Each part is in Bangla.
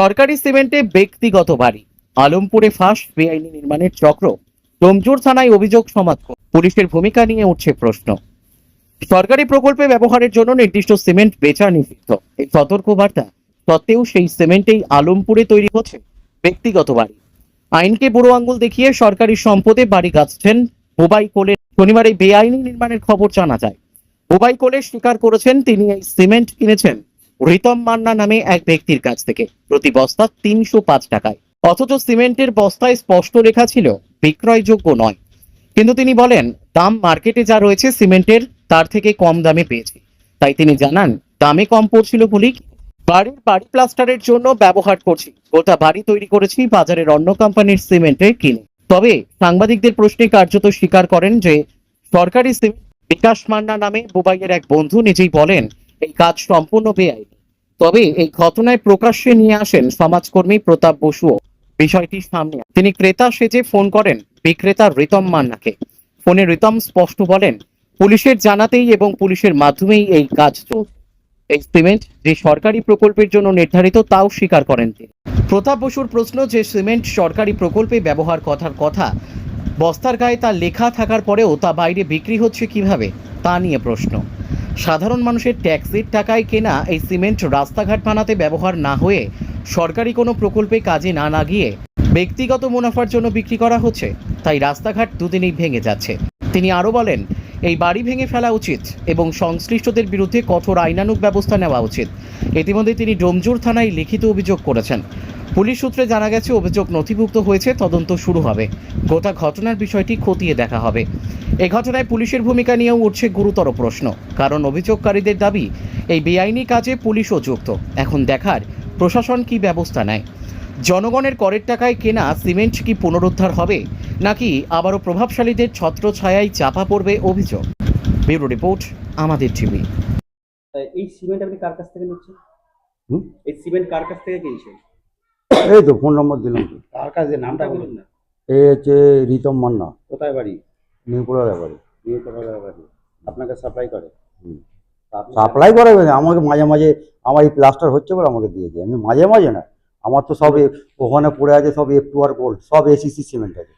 সরকারি সিমেন্টে ব্যক্তিগত বাড়ি। আলমপুরে ফাঁস, বেআইনি নির্মাণের চক্র। ডোমজুর থানায় অভিযোগ সমাজ পুলিশের ভূমিকা নিয়ে উঠছে প্রশ্ন। সরকারি প্রকল্পে ব্যবহারের জন্য নির্দিষ্ট সিমেন্ট বেচা নিষিদ্ধ। এই সতর্কবার্তা সত্ত্বেও সেই সিমেন্টেই আলমপুরে তৈরি হচ্ছে ব্যক্তিগত বাড়ি। আইনকে বুড়ো আঙ্গুল দেখিয়ে সরকারি সম্পদে বাড়ি গাছছেন বোবাই কোলে শনিবার এই বেআইনি নির্মাণের খবর জানা যায়। বোবাই কোলে স্বীকার করেছেন তিনি, এই সিমেন্ট কিনেছেন রিতম মান্না নামে এক ব্যক্তির কাছ থেকে প্রতি বস্তা তিনশো পাঁচ টাকায়। অথচ সিমেন্টের বস্তায় স্পষ্ট লেখা ছিল, বিক্রয়যোগ্য নয়। কিন্তু তিনি বলেন, দাম মার্কেটে যা রয়েছে সিমেন্টের, তার থেকে কম দামে পেয়েছি। তাই তিনি জানান, দামে কম পড়ছিল বলেই বাড়ির বাড়ি প্লাস্টারের জন্য ব্যবহার করছি। গোটা বাড়ি তৈরি করেছি, বাজারের অন্য কোম্পানির সিমেন্টে কিনে। তবে সাংবাদিকদের প্রশ্নে কার্যত স্বীকার করেন যে, সরকারি সিমেন্ট বিকাশ মান্না নামে বুবাইয়ের এক বন্ধু নিজেই বলেন এই কাজ সম্পূর্ণ বেআইনি। তবে এই ঘটনায় প্রকাশ্যে নিয়ে আসেন সমাজকর্মী প্রতাপ বসুও। বিষয়টি সামনে তিনি ক্রেতা সেজে ফোন করেন বিক্রেতা রিতম মান্নাকে। ফোনে রিতম স্পষ্ট বলেন, পুলিশের জানাতেই এবং পুলিশের মাধ্যমেই এই কাজ এই সিমেন্ট যে সরকারি প্রকল্পের জন্য নির্ধারিত তাও স্বীকার করেন তিনি। প্রতাপ বসুর প্রশ্ন যে সিমেন্ট সরকারি প্রকল্পে ব্যবহার কথার কথা, বস্তার গায়ে তা লেখা থাকার পরেও তা বাইরে বিক্রি হচ্ছে কীভাবে, তা নিয়ে প্রশ্ন। সাধারণ মানুষের ট্যাক্সির টাকায় কেনা এই সিমেন্ট রাস্তাঘাট বানাতে ব্যবহার না হয়ে সরকারি কোনো প্রকল্পে কাজে না লাগিয়ে ব্যক্তিগত মুনাফার জন্য বিক্রি করা হচ্ছে, তাই রাস্তাঘাট দুদিনেই ভেঙে যাচ্ছে। তিনি আরও বলেন এই বাড়ি ভেঙে ফেলা উচিত এবং সংশ্লিষ্টদের বিরুদ্ধে কঠোর আইনানুগ ব্যবস্থা নেওয়া উচিত। ইতিমধ্যে তিনি ডোমজুর থানায় লিখিত অভিযোগ করেছেন। পুলিশ সূত্রে জানা গেছে, অভিযোগ নথিভুক্ত হয়েছে, তদন্ত শুরু হবে। গোটা ঘটনার বিষয়টি খতিয়ে দেখা হবে। এ ঘটনায় পুলিশের ভূমিকা নিয়েও উঠছে গুরুতর প্রশ্ন, কারণ অভিযোগকারীদের দাবি, এই বেআইনি কাজে পুলিশও যুক্ত। এখন দেখার প্রশাসন কি ব্যবস্থা নেয়। জনগণের করের টাকায় কেনা সিমেন্ট কি পুনরুদ্ধার হবে? নাকি আবারও প্রভাবশালীদের ছত্রছায়ায় চাপা পড়বে অভিযোগ? ব্যুরো রিপোর্ট আমাদের টিভি। এই সিমেন্ট আপনি কার কাছ থেকে নিচ্ছেন? হুম? এই সিমেন্ট কার কাছ থেকে কিনছেন? এই তো ফোন নম্বর দিলাম তো। কার কাছে নামটা বলুন না। এই হচ্ছে রিতম মান্না। কোথায় বাড়ি? নিউপুরা ব্যাপারে বিয়ে করার বাড়ি। আপনাকে সাপ্লাই করে? হুম। তা সাপ্লাই করে আমাকে মাঝে মাঝে আমার এই প্লাস্টার হচ্ছে বলে আমাকে দিয়েছে। আমি মাঝে মাঝে না আমার তো সব ওখানে পড়ে আছে সব এফ টু আর গোল্ড সব এসিসি সিমেন্ট আছে।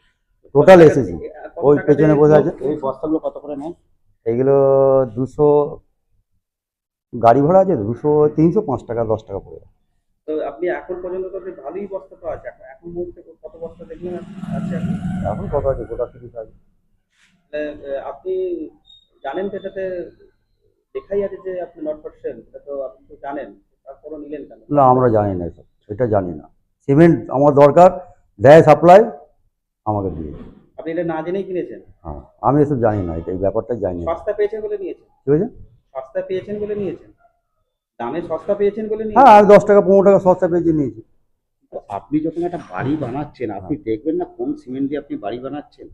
টোটাল এসিসি ওই পেছনে বসে আছে। এই বস্তাগুলো কত করে নেন? এগুলো দুশো গাড়ি ভাড়া আছে দুশো তিনশো পাঁচ টাকা দশ টাকা পড়ে। তো আপনি এখন পর্যন্ত তো ভালোই বস্তা তো আছে। এখন মুহূর্তে কত বস্তা দেখলেন আছে এখন কত আছে? গোটা তিরিশ আছে। আপনি জানেন তো এটাতে লেখাই আছে যে আপনি নট ফর সেল এটা তো আপনি তো জানেন তারপরও নিলেন কেন? না আমরা জানি না এসব। এটা জানি না। সিমেন্ট আমার দরকার দেয় সাপ্লাই আমাকে দিয়ে আপনি এটা না জেনেই কিনেছেন? হ্যাঁ আমি এসব জানি না এটা এই ব্যাপারটা জানি না। সস্তা পেয়েছেন বলে নিয়েছেন? ঠিক আছে সস্তা পেয়েছেন বলে নিয়েছেন? দামে সস্তা পেয়েছেন বলে হ্যাঁ নিয়েছেন আমি দশ টাকা পনেরো টাকা সস্তা পেয়েছি নিয়েছি। আপনি যখন একটা বাড়ি বানাচ্ছেন আপনি দেখবেন না কোন সিমেন্ট দিয়ে আপনি বাড়ি বানাচ্ছেন?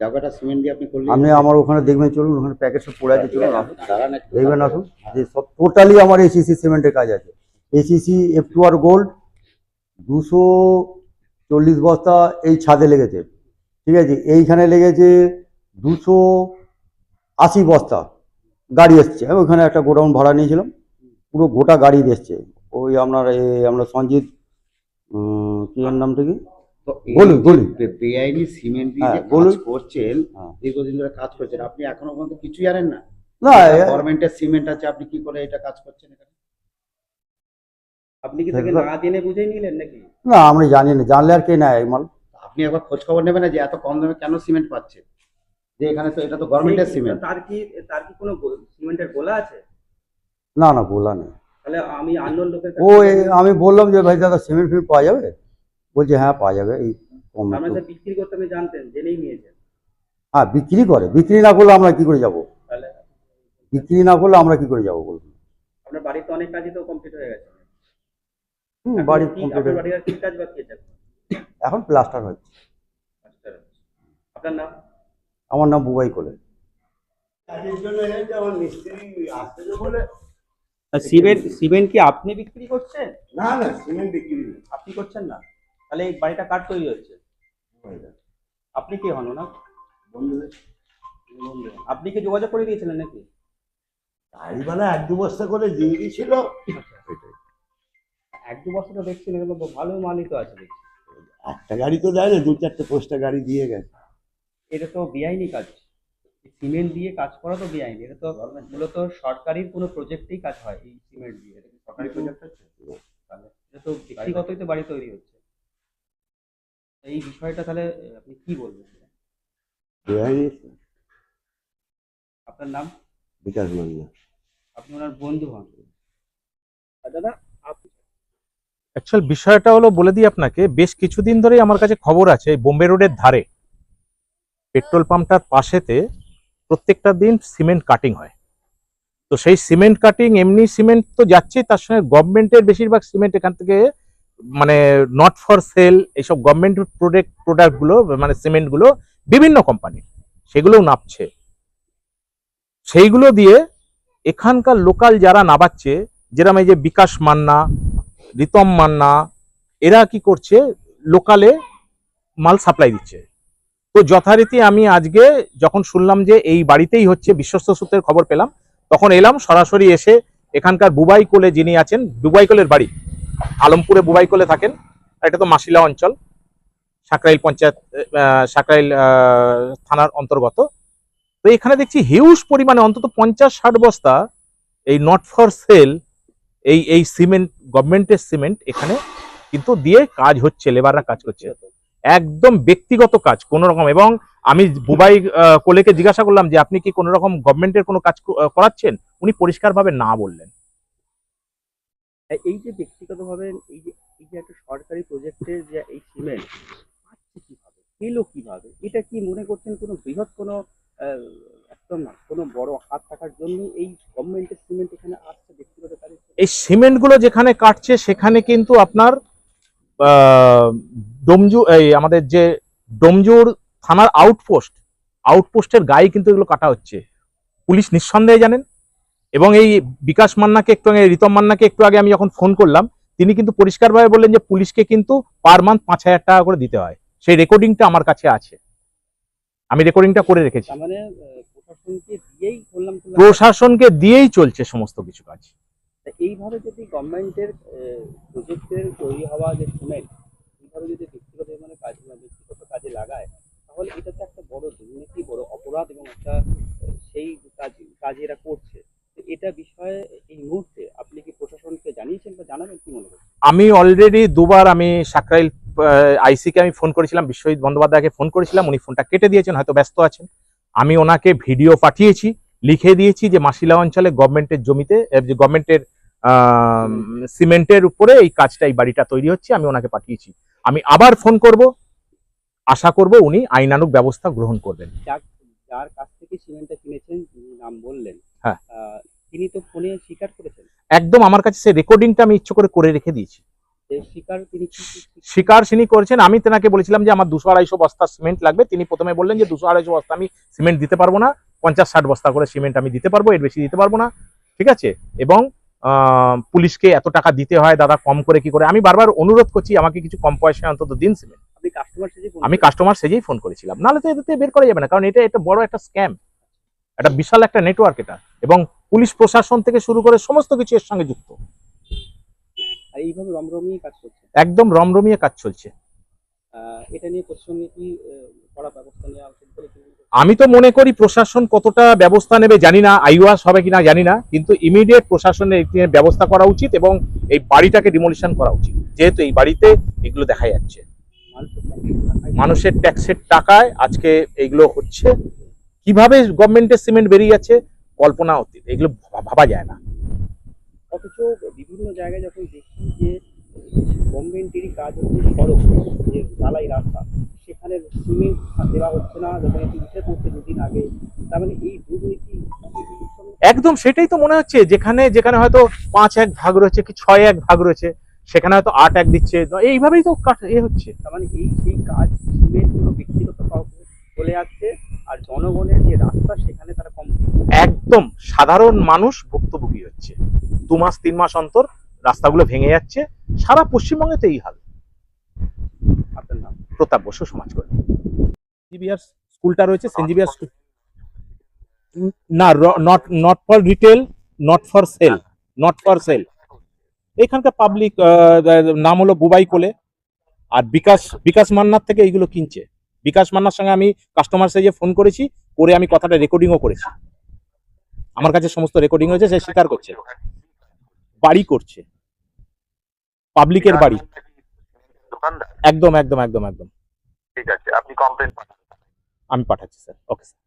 জায়গাটা সিমেন্ট দিয়ে আপনি করলে আপনি আমার ওখানে দেখবেন চলুন ওখানে প্যাকেট সব পড়ে আছে চলুন। দেখবেন আসুন। যে সব টোটালি আমার এসিসি সিমেন্টের কাজ আছে। ACC F two R gold দুশো চল্লিশ বস্তা এই ছাদে লেগেছে। ঠিক আছে? এইখানে লেগেছে দুশো আশি বস্তা গাড়ি এসছে। আমি ওখানে একটা গোডাউন ভাড়া নিয়েছিলাম। পুরো গোটা গাড়ি এসছে। ওই আপনার এই আমরা সঞ্জিত কি নামটা কি বলুন, বলুন। বেআইনি সিমেন্ট দিয়ে যে হ্যাঁ, বলুন। করছেন হ্যাঁ। দীর্ঘদিন ধরে কাজ করছেন। আপনি এখনও পর্যন্ত কিছু জানেন না? না গভর্নমেন্টের সিমেন্ট আছে আপনি কি করে এটা কাজ করছেন এখানে? আপনি কি তাকে না জেনে বুঝেই নিলেন নাকি? না আমরা জানি না জানলে আর কে নেয় এই মাল? আপনি একবার খোঁজ খবর নেবেন না যে এত কম দামে কেন সিমেন্ট পাচ্ছে? যে এখানে তো এটা তো গভর্নমেন্টের সিমেন্ট। তার কি তার কি কোনো সিমেন্টের গোলা আছে? না না গোলা নেই। তাহলে আমি আননোন লোকের ও আমি বললাম যে ভাই দাদা সিমেন্ট ফিমেন্ট পাওয়া যাবে? বলছে হ্যাঁ পাওয়া যাবে এই কম আপনার। যে বিক্রি করতে আপনি জানতেন জেনেই নিয়েছেন। হ্যাঁ বিক্রি করে। বিক্রি না করলে আমরা কি করে যাব? তাহলে বিক্রি না করলে আমরা কি করে যাব বলুন? আপনার বাড়িতে অনেক কাজই তো কমপ্লিট হয়ে গেছে। হুম, এখন বাড়ি কি- complete আপনার হয়ে- বাড়ির কি কাজ বাকি আছে এখন? প্লাস্টার হচ্ছে। আপনার নাম? আমার নাম বুবাই কোলে। সিমেন্ট সিমেন্ট কি আপনি বিক্রি করছেন? না না সিমেন্ট বিক্রি আপনি করছেন না? তাহলে এই বাড়িটা কাঠ তৈরি হচ্ছে আপনি কে হন না বন্ধুদের। আপনি কি যোগাযোগ করে দিয়েছিলেন নাকি? গাড়িওয়ালা এক দু বস্তা করে দিয়ে দিয়েছিল। এক দু বছর তো দেখছি না কিন্তু ভালো মালই তো আছে দেখছি। একটা গাড়ি তো দেয় না দু চারটে পোস্টটা গাড়ি দিয়ে গেছে। এটা তো বেআইনি কাজ। সিমেন্ট দিয়ে কাজ করা তো বেআইনি এটা তো মূলত সরকারি কোনো প্রজেক্টেই কাজ হয় এই সিমেন্ট দিয়ে। এটা কি সরকারি প্রজেক্ট হচ্ছে? তাহলে এটা তো ব্যক্তিগতই তো বাড়ি তৈরি হচ্ছে। এই বিষয়টা তাহলে আপনি কি বলবেন? বেআইনি। আপনার নাম? বিকাশ মান্না। আপনি ওনার বন্ধু হন। আর দাদা অ্যাকচুয়াল বিষয়টা হলো বলে দিই আপনাকে, বেশ কিছুদিন ধরেই আমার কাছে খবর আছে বোম্বে রোডের ধারে। পেট্রোল পাম্পটার পাশেতে প্রত্যেকটা দিন সিমেন্ট কাটিং হয়। তো সেই সিমেন্ট কাটিং এমনি সিমেন্ট তো যাচ্ছে তার সঙ্গে গভর্নমেন্টের বেশিরভাগ সিমেন্ট এখান থেকে মানে নট ফর সেল এইসব গভর্নমেন্ট প্রোডাক্ট প্রোডাক্টগুলো মানে সিমেন্টগুলো বিভিন্ন কোম্পানির সেগুলোও নাপছে। সেইগুলো দিয়ে এখানকার লোকাল যারা নাবাচ্ছে যেরকম এই যে বিকাশ মান্না রিতম মান্না, এরা কি করছে? লোকালে মাল সাপ্লাই দিচ্ছে। তো যথারীতি আমি আজকে যখন শুনলাম যে এই বাড়িতেই হচ্ছে বিশ্বস্ত সূত্রের খবর পেলাম, তখন এলাম সরাসরি এসে এখানকার বুবাই কোলে যিনি আছেন, বুবাই কোলের বাড়ি। আলমপুরে বুবাই কোলে থাকেন। এটা তো মাসিলা অঞ্চল, সাকরাইল পঞ্চায়েত সাকরাইল থানার অন্তর্গত। তো এখানে দেখছি হিউজ পরিমাণে, অন্তত পঞ্চাশ ষাট বস্তা এই নট ফর সেল এই এই সিমেন্ট গভর্নমেন্টের সিমেন্ট এখানে কিন্তু দিয়ে কাজ হচ্ছে লেবাররা কাজ করছে। একদম ব্যক্তিগত কাজ, কোন রকম। এবং আমি বুবাই কোলেকে জিজ্ঞাসা করলাম যে, আপনি কি কোনো রকম গভর্নমেন্টের কোনো কাজ করাচ্ছেন? উনি পরিষ্কারভাবে না বললেন। এই যে ব্যক্তিগতভাবে এই যে এই যে একটা সরকারি প্রজেক্টের যে এই সিমেন্ট পাচ্ছে কীভাবে? পেল কীভাবে? এটা কি মনে করছেন কোনো বৃহৎ কোনো একদম না, কোনো বড় হাত থাকার জন্য এই গভর্নমেন্টের সিমেন্ট এখানে আসছে ব্যক্তিগত কাজে এই সিমেন্টগুলো যেখানে কাটছে সেখানে কিন্তু আপনার ডোমজু এই আমাদের যে ডোমজুর থানার আউটপোস্ট আউটপোস্টের গায়ে কিন্তু এগুলো কাটা হচ্ছে। পুলিশ নিঃসন্দেহে জানেন। এবং এই বিকাশ মান্নাকে একটু আগে রিতম মান্নাকে একটু আগে আমি যখন ফোন করলাম তিনি কিন্তু পরিষ্কারভাবে বললেন যে পুলিশকে কিন্তু পার মান্থ পাঁচ হাজার টাকা করে দিতে হয়। সেই রেকর্ডিংটা আমার কাছে আছে। আমি রেকর্ডিংটা করে রেখেছি। মানে প্রশাসনকে দিয়েই চলছে সমস্ত কিছু কাজ। এইভাবে যদি গভর্নমেন্টের প্রজেক্টের তৈরি হওয়া যে সিমেন্ট এইভাবে যদি ব্যক্তিগত মানে কাজ ব্যক্তিগত কাজে লাগায়, তাহলে এটা তো একটা বড় দুর্নীতি, বড় অপরাধ এবং একটা সেই কাজ কাজ এরা করছে। এটা বিষয়ে এই মুহূর্তে আপনি কি প্রশাসনকে জানিয়েছেন বা জানাবেন কি মনে আমি অলরেডি দুবার আমি সাকরাইল আইসিকে আমি ফোন করেছিলাম, বিশ্বজিৎ বন্দ্যোপাধ্যায়কে ফোন করেছিলাম, উনি ফোনটা কেটে দিয়েছেন, হয়তো ব্যস্ত আছেন। আমি ওনাকে ভিডিও পাঠিয়েছি, লিখে দিয়েছি যে মাসিলা অঞ্চলে গভর্নমেন্টের জমিতে গভর্নমেন্টের সিমেন্টের উপরে এই কাজটা এই বাড়িটা তৈরি হচ্ছে আমি ওনাকে পাঠিয়েছি। আমি আবার ফোন করব আশা করব উনি আইনানুগ ব্যবস্থা গ্রহণ করবেন। যার যার কাছ থেকে সিমেন্টটা কিনেছেন নাম বললেন হ্যাঁ। তিনি তো ফোনে স্বীকার করেছেন? একদম আমার কাছে সেই রেকর্ডিংটা আমি ইচ্ছে করে করে রেখে দিয়েছি। স্বীকার তিনি করেছেন আমি তেনাকে বলেছিলাম যে আমার দুশো আড়াইশো বস্তা সিমেন্ট লাগবে। তিনি প্রথমে বললেন যে দুশো আড়াইশো বস্তা আমি সিমেন্ট দিতে পারব না পঞ্চাশ ষাট বস্তা করে সিমেন্ট আমি দিতে পারব এর বেশি দিতে পারব না ঠিক আছে? এবং পুলিশকে এত টাকা দিতে হয় দাদা কম করে কি করে? আমি বারবার অনুরোধ করছি আমাকে কিছু কম পয়সায় অন্তত দিন সিমেন্ট কাস্টমার আমি কাস্টমার সেজেই ফোন করেছিলাম। নাহলে তো এটাতে বের করা যাবে না কারণ এটা এটা বড় একটা স্ক্যাম একটা বিশাল একটা নেটওয়ার্ক এটা। এবং পুলিশ প্রশাসন থেকে শুরু করে সমস্ত কিছু এর সঙ্গে যুক্ত। এইভাবে রমরমিয়ে কাজ করছে একদম রমরমিয়ে কাজ চলছে। এটা নিয়ে কি কড়া ব্যবস্থা নেওয়া আমি তো মনে করি প্রশাসন কতটা ব্যবস্থা নেবে জানি না, আইওয়াস হবে কিনা জানি না, কিন্তু ইমিডিয়েট প্রশাসনের ব্যবস্থা করা উচিত এবং এই বাড়িটাকে ডিমোলিশন করা উচিত। যেহেতু এই বাড়িতে এগুলো দেখা যাচ্ছে। মানুষের ট্যাক্সের টাকায় আজকে এগুলো হচ্ছে। কীভাবে গভর্নমেন্টের সিমেন্ট বেরিয়ে যাচ্ছে? কল্পনা অতীত। এগুলো ভাবা- ভাবা যায় না। অথচ বিভিন্ন জায়গায় যখন দেখি যে গভর্নমেন্টেরই কাজ হচ্ছে সড়ক, যে ঢালাই রাস্তা। দেওয়া হচ্ছে না যখন উঠে পড়ছে দুদিন আগে তার মানে এই দুর্নীতি একদম সেটাই তো মনে হচ্ছে যেখানে যেখানে হয়তো পাঁচ এক ভাগ রয়েছে কি ছয় এক ভাগ রয়েছে সেখানে হয়তো আট এক দিচ্ছে এইভাবেই তো এ হচ্ছে। তার মানে এই সেই কাজগুলো ব্যক্তিগত কাউকে চলে যাচ্ছে আর জনগণের যে রাস্তা সেখানে তারা কম একদম সাধারণ মানুষ ভুক্তভোগী হচ্ছে। দু মাস তিন মাস অন্তর রাস্তাগুলো ভেঙে যাচ্ছে সারা পশ্চিমবঙ্গে তো এই হাল। আপনার নাম? প্রতাপ বসু সমাজ স্কুলটা রয়েছে সেন্ট স্কুল না not not for retail not for sale not for sale এখানকার পাবলিক নাম হলো বুবাই কোলে। আর বিকাশ বিকাশ মান্নার থেকে এইগুলো কিনছে। বিকাশ মান্নার সঙ্গে আমি কাস্টমার সাইজে ফোন করেছি করে আমি কথাটা রেকর্ডিংও করেছি। আমার কাছে সমস্ত রেকর্ডিং হয়েছে সে স্বীকার করছে। বাড়ি করছে। পাবলিকের বাড়ি। একদম একদম একদম একদম। ঠিক আছে আপনি কমপ্লেন পাঠান। আমি পাঠাচ্ছি স্যার ওকে স্যার